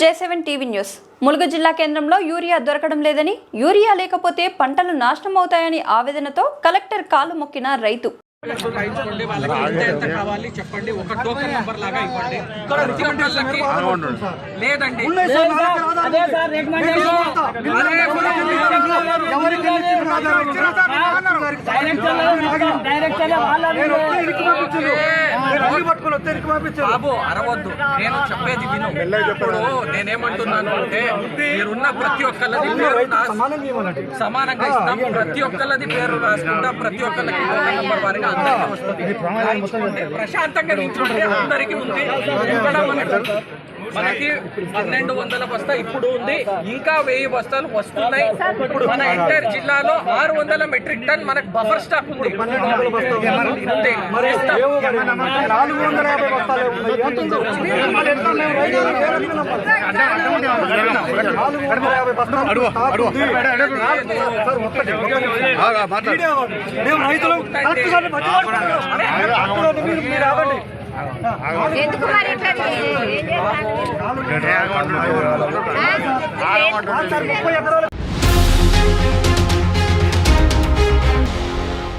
J seven TV news. Mulugu జిల్లా కేంద్రంలో urea దొరకడం లేదని యూరియా లేకపోతే పంటలు నాశనం అవుతాయని ఆవేదనతో కలెక్టర్ కాలు మొక్కిన రైతు. రాయించుకోండి వాళ్ళకి ఎంత ఎంత కావాలి చెప్పండి ఒక టోకెన్ నెంబర్ లాగా ఇవ్వండి ప్రతి ఒక్కళ్ళకి లేదండి అదే సార్ రికమెండేషన్ డైరెక్టర్ బాబు అరవద్దు. నేను చెప్పేది విను. ఇప్పుడు నేనేమంటున్నాను అంటే మీరున్న ప్రతి ఒక్కళ్ళది పేరు సమానంగా ఇస్తాం. ప్రతి ఒక్కళ్ళది పేరు రాసుకుంటాం ప్రతి ఒక్కళ్ళకి నెంబర్ వారిగా అందరికీ వస్తుంది. ప్రశాంతంగా నిల్చుంటే అందరికీ ఉంది. ఇక్కడ మనకి మనకి పన్నెండు వందల బస్తా ఇప్పుడు ఉంది ఇంకా వెయ్యి బస్తాలు వస్తున్నాయి ఇప్పుడు మన ఎంటైర్ జిల్లాలో ఆరు వందల మెట్రిక్ టన్ మనకు బఫర్ స్టాక్ ఉంది. మేము రైతులు మీరు- ఆగండి. ఎందుకు మరి ఇట్లా